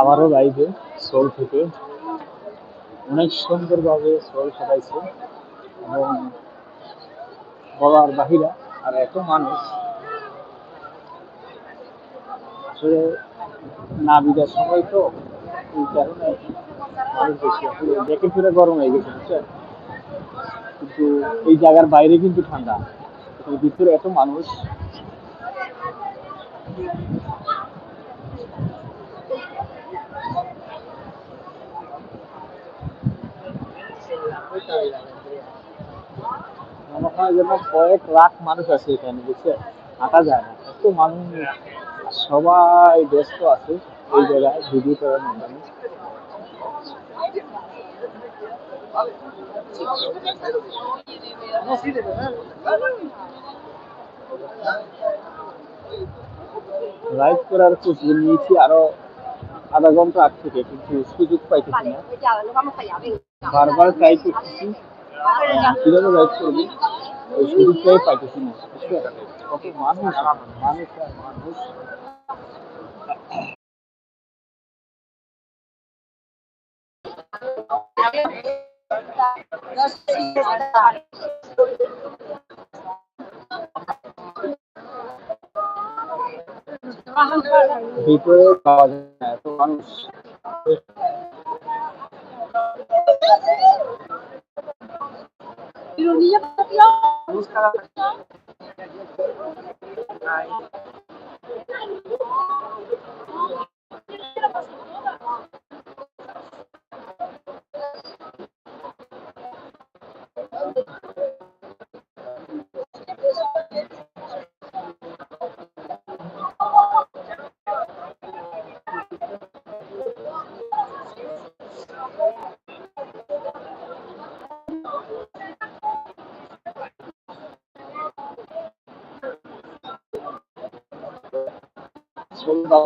আবারও লাইভে সোল থেকে। অনেক সুন্দরভাবে সোল সাজাইছে এবং বলার বাহিরা আর এত মানুষ। আসলে না বিদার সময় তো এই কারণে মানুষ বেশি আসলে দেখে ফিরে গরম হয়ে গেছে, বুঝছেন? কিন্তু এই জায়গার বাইরে কিন্তু ঠান্ডা। ভিতরে এত মানুষ। কয়েক লাখ মানুষ আছে এখানে সবাই ব্যস্ত আছে এই জায়গায়, ভিডিও করার মাধ্যমে লাইভ করার নিয়েছি, আরও আধা ঘণ্টা আগ থেকে, কিন্তু সুযোগ পাইতেছি না। বারবার ট্রাই করতেছি আহ, কীভাবে লাইভ করব ওই সুযোগটাই পাইতেছি না বুঝছ? কত মানুষ মানুষ আর মানুষ ভিতরে পাওয়া যায় না এত মানুষ Pero niña, ¿por qué no? Busca la আল্লাহ